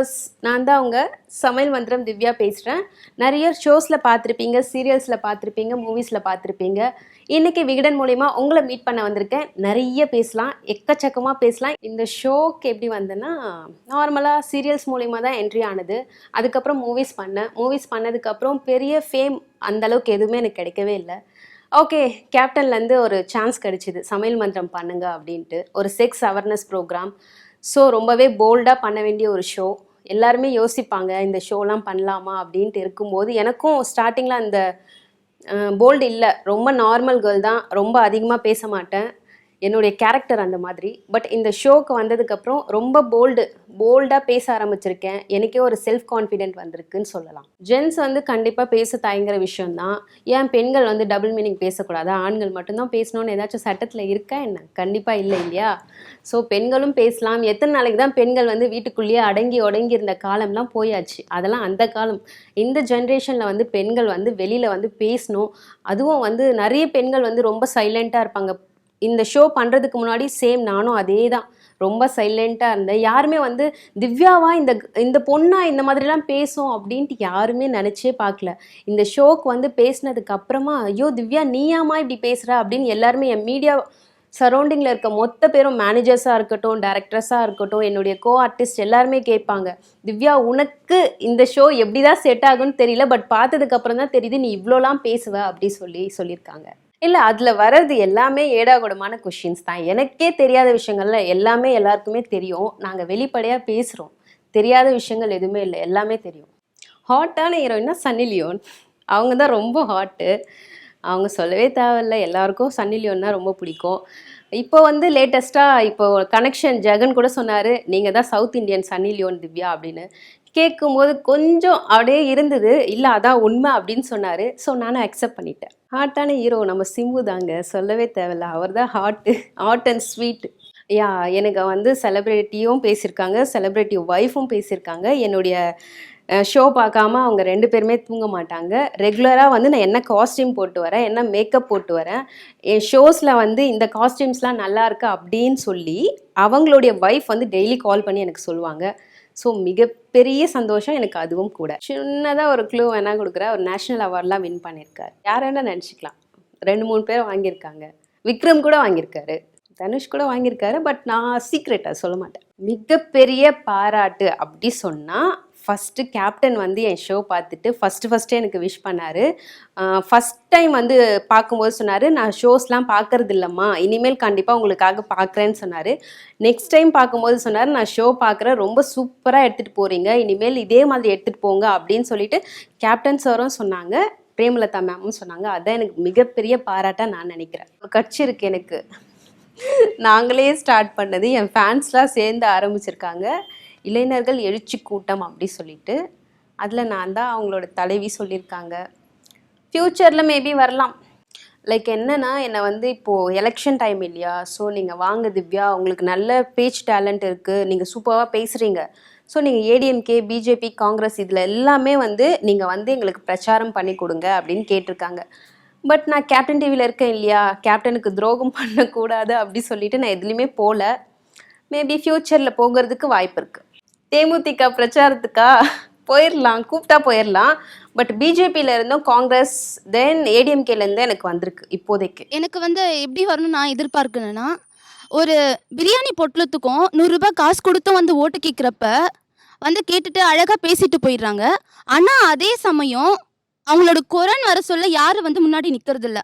Viewers நான் தான் அவங்க சமையல் மந்திரம் திவ்யா பேசுகிறேன் நிறைய ஷோஸில் பார்த்துருப்பீங்க சீரியல்ஸில் பார்த்துருப்பீங்க மூவிஸில் பார்த்துருப்பீங்க. இன்றைக்கி விகடன் மூலிமா உங்களை மீட் பண்ண வந்திருக்கேன். நிறைய பேசலாம் எக்கச்சக்கமாக பேசலாம். இந்த ஷோக்கு எப்படி வந்தேன்னா நார்மலாக சீரியல்ஸ் மூலிமா தான் என்ட்ரி ஆனது. அதுக்கப்புறம் மூவிஸ் பண்ணேன். மூவிஸ் பண்ணதுக்கப்புறம் பெரிய ஃபேம் அளவுக்கு எதுவுமே எனக்கு கிடைக்கவே இல்லை. ஓகே கேப்டன்லேருந்து ஒரு சான்ஸ் கிடச்சிது. சமையல் மந்திரம் பண்ணுங்க அப்படின்ட்டு. ஒரு செக்ஸ் அவேர்னஸ் ப்ரோக்ராம் ஸோ ரொம்பவே போல்டாக பண்ண வேண்டிய ஒரு ஷோ எல்லாருமே யோசிப்பாங்க இந்த ஷோலாம் பண்ணலாமா அப்படின்ட்டு இருக்கும்போது எனக்கும் ஸ்டார்டிங்கில் அந்த போல்டு இல்லை. ரொம்ப நார்மல் கேர்ள் தான். ரொம்ப அதிகமாக பேச மாட்டேன். என்னுடைய கேரக்டர் அந்த மாதிரி. பட் இந்த ஷோக்கு வந்ததுக்கப்புறம் ரொம்ப போல்டு. போல்டாக பேச ஆரம்பிச்சிருக்கேன். எனக்கே ஒரு செல்ஃப் கான்ஃபிடென்ட் வந்திருக்குன்னு சொல்லலாம். ஜென்ஸ் வந்து கண்டிப்பாக பேச தயங்குற விஷயம்தான். ஏன் பெண்கள் வந்து டபுள் மீனிங் பேசக்கூடாது? ஆண்கள் மட்டும்தான் பேசணும்னு ஏதாச்சும் சட்டத்தில் இருக்கா என்ன? கண்டிப்பாக இல்லை இல்லையா? ஸோ பெண்களும் பேசலாம். எத்தனை நாளைக்கு தான் பெண்கள் வந்து வீட்டுக்குள்ளேயே அடங்கி ஒடங்கி இருந்த காலம்லாம் போயாச்சு. அதெல்லாம் அந்த காலம். இந்த ஜென்ரேஷனில் வந்து பெண்கள் வந்து வெளியில் வந்து பேசணும். அதுவும் வந்து நிறைய பெண்கள் வந்து ரொம்ப சைலண்ட்டாக இருப்பாங்க. இந்த ஷோ பண்ணுறதுக்கு முன்னாடி சேம் நானும் அதே தான் ரொம்ப சைலண்ட்டாக இருந்தேன் யாருமே வந்து திவ்யாவா இந்த இந்த பொண்ணா இந்த மாதிரிலாம் பேசும் அப்படின்ட்டு யாருமே நினச்சே பார்க்கல. இந்த ஷோக்கு வந்து பேசினதுக்கு அப்புறமா ஐயோ திவ்யா நீயாமா இப்படி பேசுகிற அப்படின்னு எல்லாருமே என் மீடியா சரௌண்டிங்கில் இருக்க மொத்த பேரும் மேனேஜர்ஸாக இருக்கட்டும் டேரக்டர்ஸாக இருக்கட்டும் என்னுடைய கோ ஆர்டிஸ்ட் எல்லாருமே கேட்பாங்க திவ்யா உனக்கு இந்த ஷோ எப்படி தான் செட் ஆகும்னு தெரியல பட் பார்த்ததுக்கப்புறம் தான் தெரியுது நீ இவ்வளோலாம் பேசுவ அப்படி சொல்லி சொல்லியிருக்காங்க. இல்லை அதில் வர்றது எல்லாமே ஏடாகுடமான கொஷின்ஸ் தான். எனக்கே தெரியாத விஷயங்கள்ல எல்லாமே எல்லாருக்குமே தெரியும். நாங்கள் வெளிப்படையாக பேசுகிறோம் தெரியாத விஷயங்கள் எதுவுமே இல்லை. எல்லாமே தெரியும். ஹாட்டான ஹீரோயின்னா சன்னி லியோன் அவங்க தான் ரொம்ப ஹாட்டு அவங்க சொல்லவே தேவையில்ல. எல்லாருக்கும் சன்னி லியோன்னா ரொம்ப பிடிக்கும். இப்போ வந்து லேட்டஸ்ட்டாக இப்போ கனெக்ஷன் ஜெகன் கூட சொன்னார் நீங்கள் தான் south Indian Sunny Leone Divya அப்படின்னு. கேட்கும்போது கொஞ்சம் அப்படியே இருந்தது. இல்லை அதான் உண்மை அப்படின்னு சொன்னார். ஸோ நானும் அக்செப்ட் பண்ணிட்டேன். ஹார்ட்டான ஹீரோ நம்ம சிம்பு தாங்க. சொல்லவே தேவையில்ல. அவர் தான் ஹார்ட்டு ஹார்ட் அண்ட் ஸ்வீட் யா எனக்கு வந்து செலிப்ரிட்டியும் பேசியிருக்காங்க. செலிப்ரிட்டி ஒய்ஃபும் பேசியிருக்காங்க. என்னுடைய ஷோ பார்க்காம அவங்க ரெண்டு பேருமே தூங்க மாட்டாங்க. ரெகுலராக வந்து நான் என்ன காஸ்டியூம் போட்டு வரேன் என்ன மேக்கப் போட்டு வரேன் என் ஷோஸில் வந்து இந்த காஸ்டியூம்ஸ்லாம் நல்லா இருக்கு அப்படின்னு சொல்லி அவங்களுடைய ஒய்ஃப் வந்து டெய்லி கால் பண்ணி எனக்கு சொல்லுவாங்க. ஸோ மிகப்பெரிய சந்தோஷம் எனக்கு அதுவும் கூட. சின்னதாக ஒரு க்ளூ வேணால் கொடுக்குற ஒரு நேஷ்னல் அவார்ட்லாம் வின் பண்ணியிருக்காரு. யார் வேணால் நினச்சிக்கலாம். ரெண்டு மூணு பேர் வாங்கியிருக்காங்க. விக்ரம் கூட வாங்கியிருக்காரு. தனுஷ் கூட வாங்கியிருக்காரு. பட் நான் சீக்ரெட்டாக சொல்ல மாட்டேன். மிகப்பெரிய பாராட்டு அப்படி சொன்னால் ஃபஸ்ட்டு கேப்டன் வந்து என் ஷோ பார்த்துட்டு ஃபஸ்ட்டு ஃபஸ்ட்டு எனக்கு விஷ் பண்ணார். ஃபஸ்ட் டைம் வந்து பார்க்கும்போது சொன்னார் நான் ஷோஸ்லாம் பார்க்கறது இல்லைம்மா. இனிமேல் கண்டிப்பாக உங்களுக்காக பார்க்குறேன்னு சொன்னார். நெக்ஸ்ட் டைம் பார்க்கும்போது சொன்னார் நான் ஷோ பார்க்குறேன். ரொம்ப சூப்பராக எடுத்துகிட்டு போகிறீங்க இனிமேல் இதே மாதிரி எடுத்துகிட்டு போங்க. அப்படின்னு சொல்லிட்டு கேப்டன் சாரும் சொன்னாங்க. பிரேமலதா மேமும் சொன்னாங்க. அதான் எனக்கு மிகப்பெரிய பாராட்டாக நான் நினைக்கிறேன். கட்சி இருக்குது எனக்கு. நாங்களே ஸ்டார்ட் பண்ணது. என் ஃபேன்ஸ்லாம் சேர்ந்து ஆரம்பிச்சிருக்காங்க. இளைஞர்கள் எழுச்சி கூட்டம் அப்படி சொல்லிட்டு அதில் நான் தான் அவங்களோட தலைவி சொல்லியிருக்காங்க. ஃப்யூச்சரில் மேபி வரலாம். லைக் என்னன்னா என்னை வந்து இப்போது எலெக்ஷன் டைம் இல்லையா? ஸோ நீங்கள் வாங்க திவ்யா உங்களுக்கு நல்ல பேச் டேலண்ட் இருக்குது நீங்கள் சூப்பராக பேசுகிறீங்க ஸோ நீங்கள் ஏடிஎம்கே பிஜேபி காங்கிரஸ் இதில் எல்லாமே வந்து நீங்கள் வந்து எங்களுக்கு பிரச்சாரம் பண்ணி கொடுங்க அப்படின்னு கேட்டிருக்காங்க. பட் நான் கேப்டன் டிவியில் இருக்கேன் இல்லையா? கேப்டனுக்கு துரோகம் பண்ணக்கூடாது அப்படி சொல்லிட்டு நான் எதுலேயுமே போகல மேபி ஃப்யூச்சரில் போகிறதுக்கு வாய்ப்பு இருக்குது தேமுதிக பிரச்சாரத்துக்கா போயிடலாம் கூப்பிட்டா போயிடலாம் பட் பிஜேபியில இருந்தும் காங்கிரஸ் தென் ஏடிஎம்கேல இருந்து எனக்கு வந்திருக்கு இப்போதைக்கு. எனக்கு வந்து எப்படி வரணும்னு நான் எதிர்பார்க்கணும்னா ஒரு பிரியாணி பொட்டலத்துக்கும் நூறுரூபா காசு கொடுத்து வந்து ஓட்டு கேட்குறப்ப வந்து கேட்டுட்டு அழகாக பேசிட்டு போயிடுறாங்க. ஆனால் அதே சமயம் அவங்களோட குரன் வர சொல்ல யாரும் வந்து முன்னாடி நிற்கிறதில்ல